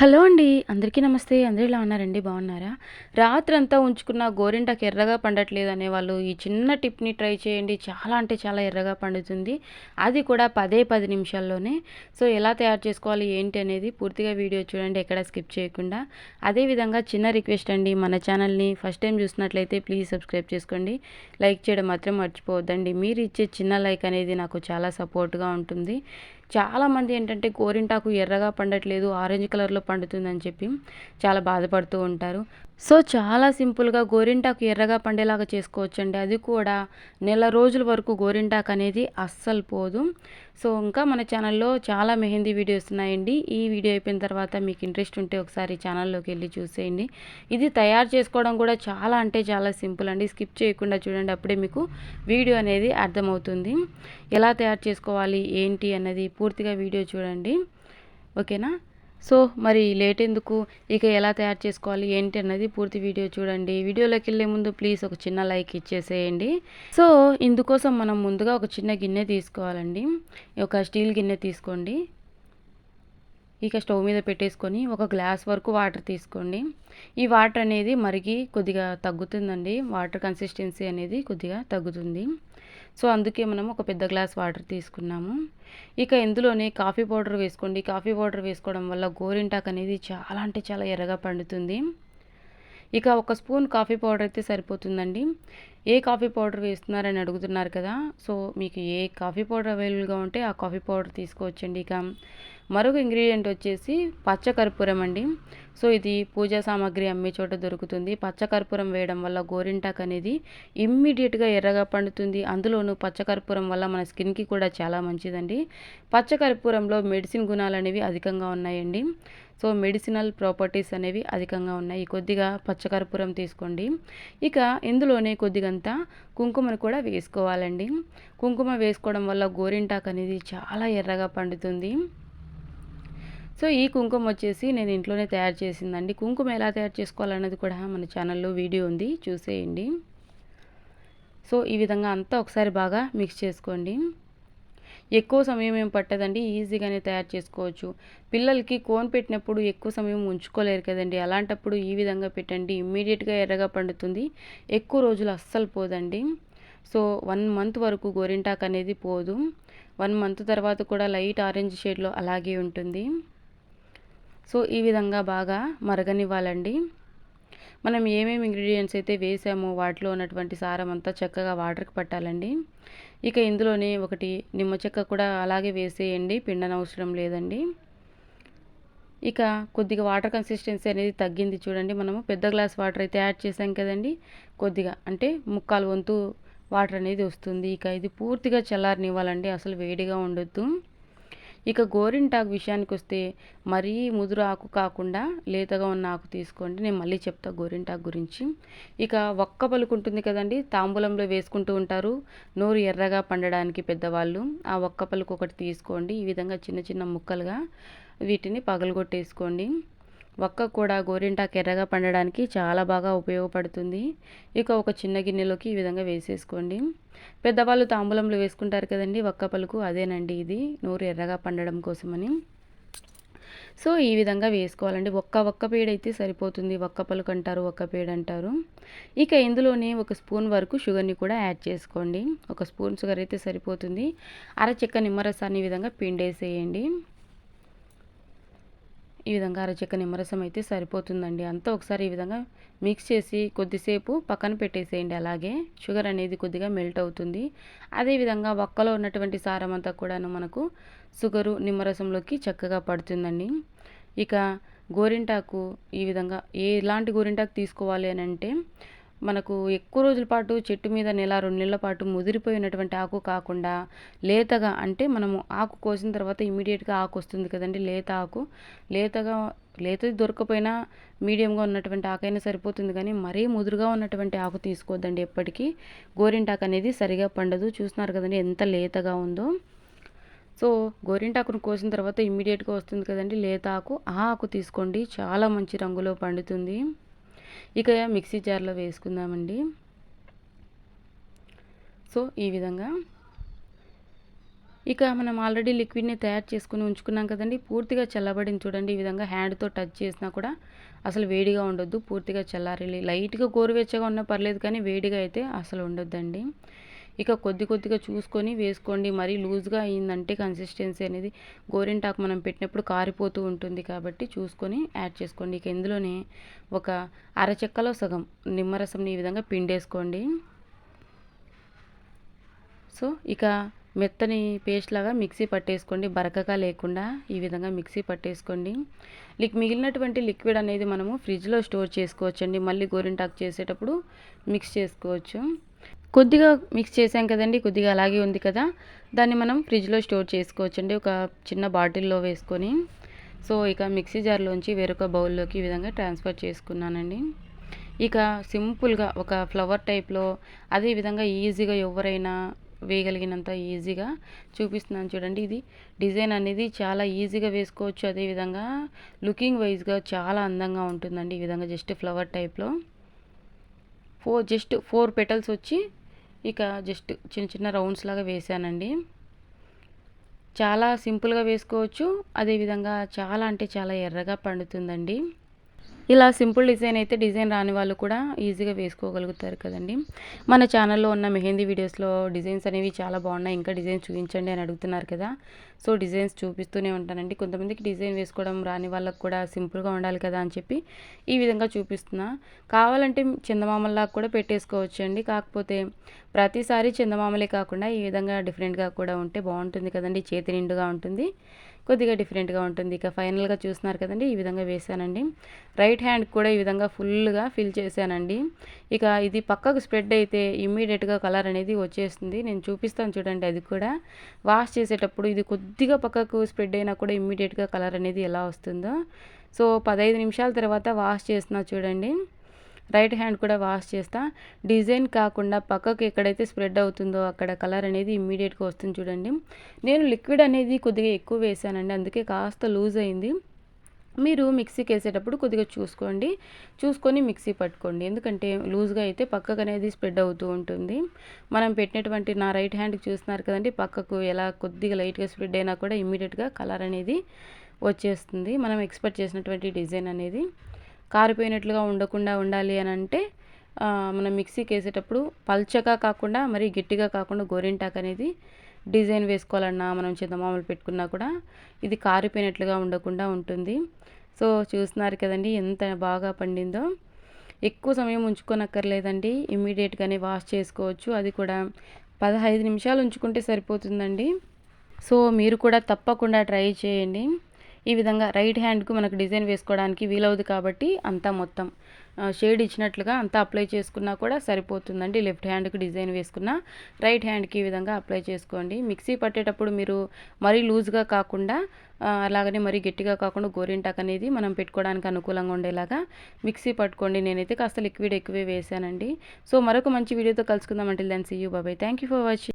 Hello అండి అందరికీ నమస్తే. అందరూ ఇలా ఉన్నారండి? బాగున్నారా? రాత్రంతా ఉంచుకున్న గోరింటాకు ఎర్రగా పండట్లేదు అనేవాళ్ళు ఈ చిన్న టిప్ని ట్రై చేయండి. చాలా అంటే చాలా ఎర్రగా పండుతుంది. అది కూడా పదే పది నిమిషాల్లోనే. సో ఎలా తయారు చేసుకోవాలి ఏంటి అనేది పూర్తిగా వీడియో చూడండి ఎక్కడ స్కిప్ చేయకుండా. అదేవిధంగా చిన్న రిక్వెస్ట్ అండి మన ఛానల్ని ఫస్ట్ టైం చూసినట్లయితే ప్లీజ్ సబ్స్క్రైబ్ చేసుకోండి. లైక్ చేయడం మాత్రం మర్చిపోవద్దండి. మీరు ఇచ్చే చిన్న లైక్ అనేది నాకు చాలా సపోర్ట్గా ఉంటుంది. చాలామంది ఏంటంటే గోరింటాకు ఎర్రగా పండట్లేదు ఆరెంజ్ కలర్లో పండుతుందని చెప్పి చాలా బాధపడుతూ ఉంటారు. సో చాలా సింపుల్గా గోరింటాకు ఎర్రగా పండేలాగా చేసుకోవచ్చండి. అది కూడా నెల రోజుల వరకు గోరింటాకు అనేది అస్సలు పోదు. సో ఇంకా మన ఛానల్లో చాలా మెహందీ వీడియోస్ ఉన్నాయండి. ఈ వీడియో అయిపోయిన తర్వాత మీకు ఇంట్రెస్ట్ ఉంటే ఒకసారి ఛానల్లోకి వెళ్ళి చూసేయండి. ఇది తయారు చేసుకోవడం కూడా చాలా అంటే చాలా సింపుల్ అండి. స్కిప్ చేయకుండా చూడండి అప్పుడే మీకు వీడియో అనేది అర్థమవుతుంది. ఎలా తయారు చేసుకోవాలి ఏంటి అన్నది పూర్తిగా వీడియో చూడండి. ఓకేనా? సో మరి లేట్ ఎందుకు ఇక ఎలా తయారు చేసుకోవాలి? ఏంటి అన్నది పూర్తి వీడియో చూడండి. వీడియోలోకి వెళ్ళే ముందు ప్లీజ్ ఒక చిన్న లైక్ ఇచ్చేసేయండి. సో ఇందుకోసం మనం ముందుగా ఒక చిన్న గిన్నె తీసుకోవాలండి. ఒక స్టీల్ గిన్నె తీసుకోండి. ఇక స్టవ్ మీద పెట్టేసుకొని ఒక గ్లాస్ వరకు వాటర్ తీసుకోండి. ఈ వాటర్ అనేది మరిగి కొద్దిగా తగ్గుతుందండి. వాటర్ కన్సిస్టెన్సీ అనేది కొద్దిగా తగ్గుతుంది. సో అందుకే మనం ఒక పెద్ద గ్లాస్ వాటర్ తీసుకున్నాము. ఇక ఇందులోనే కాఫీ పౌడర్ వేసుకోండి. కాఫీ పౌడర్ వేసుకోవడం వల్ల గోరింటాక్ అనేది చాలా అంటే చాలా ఎర్రగా పండుతుంది. ఇక ఒక స్పూన్ కాఫీ పౌడర్ అయితే సరిపోతుందండి. ఏ కాఫీ పౌడర్ వేస్తున్నారని అడుగుతున్నారు కదా సో మీకు ఏ కాఫీ పౌడర్ అవైలబుల్గా ఉంటే ఆ కాఫీ పౌడర్ తీసుకోవచ్చండి ఇక. మరొక ఇంగ్రీడియంట్ వచ్చేసి పచ్చకర్పూరం అండి. సో ఇది పూజా సామాగ్రి అమ్మే చోట దొరుకుతుంది. పచ్చకర్పూరం వేయడం వల్ల గోరింటాక్ అనేది ఇమ్మీడియట్గా ఎర్రగా పండుతుంది. అందులోనూ పచ్చకర్పూరం వల్ల మన స్కిన్కి కూడా చాలా మంచిదండి. పచ్చకర్పూరంలో మెడిసిన్ గుణాలు అనేవి అధికంగా ఉన్నాయండి. సో మెడిసినల్ ప్రాపర్టీస్ అనేవి అధికంగా ఉన్నాయి. కొద్దిగా పచ్చకర్పూరం తీసుకోండి. ఇక ఇందులోనే కొద్దిగంత కుంకుమను కూడా వేసుకోవాలండి. కుంకుమ వేసుకోవడం వల్ల గోరింటాక్ అనేది చాలా ఎర్రగా పండుతుంది. సో ఈ కుంకుమ వచ్చేసి నేను ఇంట్లోనే తయారు చేసిందండి. కుంకుమ ఎలా తయారు చేసుకోవాలన్నది కూడా మన ఛానల్లో వీడియో ఉంది. చూసేయండి. సో ఈ విధంగా అంతా ఒకసారి బాగా మిక్స్ చేసుకోండి. ఎక్కువ సమయం ఏం పట్టదండి. ఈజీగానే తయారు చేసుకోవచ్చు. పిల్లలకి కోన్ పెట్టినప్పుడు ఎక్కువ సమయం ఉంచుకోలేరు కదండి. అలాంటప్పుడు ఈ విధంగా పెట్టండి. ఇమ్మీడియట్గా ఎర్రగా పండుతుంది. ఎక్కువ రోజులు అస్సలు పోదండి. సో వన్ మంత్ వరకు గోరింటాక్ అనేది పోదు. వన్ మంత్ తర్వాత కూడా లైట్ ఆరెంజ్ షేడ్లో అలాగే ఉంటుంది. సో ఈ విధంగా బాగా మరగనివ్వాలండి. మనం ఏమేమి ఇంగ్రీడియంట్స్ అయితే వేసామో వాటిలో ఉన్నటువంటి సారం అంతా చక్కగా వాటర్కి పట్టాలండి. ఇక ఇందులోనే ఒకటి నిమ్మ చెక్క కూడా అలాగే వేసేయండి పిండనవసరం లేదండి. ఇక కొద్దిగా వాటర్ కన్సిస్టెన్సీ అనేది తగ్గింది చూడండి మనము. పెద్ద గ్లాస్ వాటర్ అయితే యాడ్ చేసాం కదండి. కొద్దిగా అంటే ముక్కాలు వంతు వాటర్ అనేది వస్తుంది. ఇక ఇది పూర్తిగా చల్లారనివ్వాలండి అసలు వేడిగా ఉండొద్దు. ఇక గోరింటాకు విషయానికి వస్తే మరీ ముదురు ఆకు కాకుండా లేతగా ఉన్న ఆకు తీసుకోండి. నేను మళ్ళీ చెప్తా గోరింటాకు గురించి. ఇక ఒక్క పలుకుంటుంది కదండి తాంబూలంలో వేసుకుంటూ ఉంటారు. నోరు ఎర్రగా పండడానికి పెద్దవాళ్ళు. ఆ ఒక్క పలుకు ఒకటి తీసుకోండి. ఈ విధంగా చిన్న చిన్న ముక్కలుగా వీటిని పగలగొట్టేసుకోండి. ఒక్క కూడా గోరింటాకు ఎర్రగా పండడానికి చాలా బాగా ఉపయోగపడుతుంది. ఇక ఒక చిన్న గిన్నెలోకి ఈ విధంగా వేసేసుకోండి. పెద్దవాళ్ళు తాంబూలంలో వేసుకుంటారు కదండి ఒక్క పలుకు అదేనండి ఇది నోరు ఎర్రగా పండడం కోసమని. సో ఈ విధంగా వేసుకోవాలండి. ఒక్క ఒక్క పేడ అయితే సరిపోతుంది ఒక్క పలుకు అంటారు ఒక్క పేడ అంటారు. ఇక ఇందులోనే ఒక స్పూన్ వరకు షుగర్ని కూడా యాడ్ చేసుకోండి. ఒక స్పూన్ షుగర్ అయితే సరిపోతుంది. అరచెక్క నిమ్మరసాన్ని ఈ విధంగా పిండేసేయండి. ఈ విధంగా అరచెక్క నిమ్మరసం అయితే సరిపోతుందండి. అంతా ఒకసారి ఈ విధంగా మిక్స్ చేసి కొద్దిసేపు పక్కన పెట్టేసేయండి. అలాగే షుగర్ అనేది కొద్దిగా మెల్ట్ అవుతుంది. అదేవిధంగా ఒక్కలో ఉన్నటువంటి సారం అంతా కూడాను మనకు షుగరు నిమ్మరసంలోకి చక్కగా పడుతుందండి. ఇక గోరింటాకు ఈ విధంగా ఎలాంటి గోరింటాకు తీసుకోవాలి అని అంటే మనకు ఎక్కువ రోజుల పాటు చెట్టు మీద నెల రెండు నెలల పాటు ముదిరిపోయినటువంటి ఆకు కాకుండా లేతగా అంటే మనము ఆకు కోసిన తర్వాత ఇమీడియట్గా ఆకు వస్తుంది కదండి లేత ఆకు. లేతగా లేతది దొరకపోయినా మీడియంగా ఉన్నటువంటి ఆకైనా సరిపోతుంది కానీ మరీ ముదురుగా ఉన్నటువంటి ఆకు తీసుకోవద్దండి ఎప్పటికీ. గోరింటాకు అనేది సరిగా పండదు. చూస్తున్నారు కదండి ఎంత లేతగా ఉందో. సో గోరింటాకును కోసిన తర్వాత ఇమ్మీడియట్గా వస్తుంది కదండి లేత ఆకు. ఆ ఆకు తీసుకోండి. చాలా మంచి రంగులో పండుతుంది. ఇక మిక్సీ జార్లో వేసుకుందామండి. సో ఈ విధంగా. ఇక మనం ఆల్రెడీ లిక్విడ్ని తయారు చేసుకుని ఉంచుకున్నాం కదండి. పూర్తిగా చల్లబడింది చూడండి ఈ విధంగా హ్యాండ్తో టచ్ చేసినా కూడా అసలు వేడిగా ఉండొద్దు. పూర్తిగా చల్లారి లైట్గా గోరువెచ్చగా ఉన్నా పర్లేదు కానీ వేడిగా అయితే అసలు ఉండొద్దండి. ఇక కొద్ది కొద్దిగా చూసుకొని వేసుకోండి. మరీ లూజ్గా అయిందంటే కన్సిస్టెన్సీ అనేది గోరింటాకు మనం పెట్టినప్పుడు కారిపోతూ ఉంటుంది కాబట్టి చూసుకొని యాడ్ చేసుకోండి. ఇక ఇందులోనే ఒక అరచెక్కలో సగం నిమ్మరసంని ఈ విధంగా పిండేసుకోండి. సో ఇక మెత్తని పేస్ట్ లాగా మిక్సీ పట్టేసుకోండి. బరకగా లేకుండా ఈ విధంగా మిక్సీ పట్టేసుకోండి. లిక్ మిగిలినటువంటి లిక్విడ్ అనేది మనము ఫ్రిడ్జ్లో స్టోర్ చేసుకోవచ్చండి. మళ్ళీ గోరింటాకు చేసేటప్పుడు మిక్స్ చేసుకోవచ్చు. కొద్దిగా మిక్స్ చేసాం కదండి కొద్దిగా అలాగే ఉంది కదా. దాన్ని మనం ఫ్రిడ్జ్లో స్టోర్ చేసుకోవచ్చండి ఒక చిన్న బాటిల్లో వేసుకొని. సో ఇక మిక్సీ జార్లోంచి వేరొక బౌల్లోకి ఈ విధంగా ట్రాన్స్ఫర్ చేసుకున్నానండి. ఇక సింపుల్గా ఒక ఫ్లవర్ టైప్లో అదేవిధంగా ఈజీగా ఎవరైనా వేయగలిగినంత ఈజీగా చూపిస్తున్నాను చూడండి. ఇది డిజైన్ అనేది చాలా ఈజీగా వేసుకోవచ్చు అదేవిధంగా లుకింగ్ వైజ్గా చాలా అందంగా ఉంటుందండి ఈ విధంగా జస్ట్ ఫ్లవర్ టైప్లో. ఫోర్ జస్ట్ ఫోర్ పెటల్స్ వచ్చి ఇక జస్ట్ చిన్న చిన్న రౌండ్స్ లాగా వేసానండి. చాలా సింపుల్గా వేసుకోవచ్చు. అదేవిధంగా చాలా అంటే చాలా ఎర్రగా పండుతుందండి. ఇలా సింపుల్ డిజైన్ అయితే డిజైన్ రాని వాళ్ళు కూడా ఈజీగా వేసుకోగలుగుతారు కదండి. మన ఛానల్లో ఉన్న మెహందీ వీడియోస్లో డిజైన్స్ అనేవి చాలా బాగున్నాయి. ఇంకా డిజైన్స్ చూపించండి అని అడుగుతున్నారు కదా. సో డిజైన్స్ చూపిస్తూనే ఉంటానండి. కొంతమందికి డిజైన్ వేసుకోవడం రాని వాళ్ళకు కూడా సింపుల్గా ఉండాలి కదా అని చెప్పి ఈ విధంగా చూపిస్తున్నా. కావాలంటే చందమామల్లా కూడా పెట్టేసుకోవచ్చు అండి కాకపోతే ప్రతిసారి చందమామలే కాకుండా ఈ విధంగా డిఫరెంట్గా కూడా ఉంటే బాగుంటుంది కదండి. చేతి నిండుగా ఉంటుంది. కొద్దిగా డిఫరెంట్గా ఉంటుంది. ఇక ఫైనల్గా చూస్తున్నారు కదండి ఈ విధంగా వేసానండి రైట్ హ్యాండ్ కూడా ఈ విధంగా ఫుల్గా ఫిల్ చేశానండి. ఇక ఇది పక్కకు స్ప్రెడ్ అయితే ఇమ్మీడియట్గా కలర్ అనేది వచ్చేస్తుంది. నేను చూపిస్తాను చూడండి అది కూడా. వాష్ చేసేటప్పుడు ఇది కొద్దిగా పక్కకు స్ప్రెడ్ అయినా కూడా ఇమ్మీడియట్గా కలర్ అనేది ఎలా వస్తుందో. సో పదహైదు నిమిషాల తర్వాత వాష్ చేస్తున్నా చూడండి. రైట్ హ్యాండ్ కూడా వాష్ చేస్తా. డిజైన్ కాకుండా పక్కకు ఎక్కడైతే స్ప్రెడ్ అవుతుందో అక్కడ కలర్ అనేది ఇమ్మీడియట్గా వస్తుంది చూడండి. నేను లిక్విడ్ అనేది కొద్దిగా ఎక్కువ వేసానండి అందుకే కాస్త లూజ్ అయింది. మీరు మిక్సీకి వేసేటప్పుడు కొద్దిగా చూసుకోండి. చూసుకొని మిక్సీ పట్టుకోండి. ఎందుకంటే లూజ్గా అయితే పక్కకు అనేది స్ప్రెడ్ అవుతూ ఉంటుంది. మనం పెట్టినటువంటి నా రైట్ హ్యాండ్కి చూస్తున్నారు కదండి పక్కకు ఎలా కొద్దిగా లైట్గా స్ప్రెడ్ అయినా కూడా ఇమ్మీడియట్గా కలర్ అనేది వచ్చేస్తుంది. మనం ఎక్స్పెక్ట్ చేసినటువంటి డిజైన్ అనేది. కారిపోయినట్లుగా ఉండకుండా ఉండాలి అని అంటే మనం మిక్సీకి వేసేటప్పుడు పల్చగా కాకుండా మరి గట్టిగా కాకుండా గోరింటాక్ అనేది డిజైన్ వేసుకోవాలన్నా మనం చింతమామలు పెట్టుకున్నా కూడా ఇది కారిపోయినట్లుగా ఉండకుండా ఉంటుంది. సో చూస్తున్నారు కదండి ఎంత బాగా పండిందో. ఎక్కువ సమయం ఉంచుకోనక్కర్లేదండి. ఇమ్మీడియట్గానే వాష్ చేసుకోవచ్చు. అది కూడా పదహైదు నిమిషాలు ఉంచుకుంటే సరిపోతుందండి. సో మీరు కూడా తప్పకుండా ట్రై చేయండి. ఈ విధంగా రైట్ హ్యాండ్కు మనకు డిజైన్ వేసుకోవడానికి వీలవుదు కాబట్టి అంతా మొత్తం షేడ్ ఇచ్చినట్లుగా అంతా అప్లై చేసుకున్నా కూడా సరిపోతుందండి. లెఫ్ట్ హ్యాండ్కి డిజైన్ వేసుకున్న రైట్ హ్యాండ్కి ఈ విధంగా అప్లై చేసుకోండి. మిక్సీ పట్టేటప్పుడు మీరు మరీ లూజ్గా కాకుండా అలాగనే మరీ గట్టిగా కాకుండా గోరింటాక్ అనేది మనం పెట్టుకోవడానికి అనుకూలంగా ఉండేలాగా మిక్సీ పట్టుకోండి. నేనైతే కాస్త లిక్విడ్ ఎక్కువే వేసానండి. సో మరొక మంచి వీడియోతో కలుసుకుందాం. అంటే దాన్ని see you bye bye thank you for watching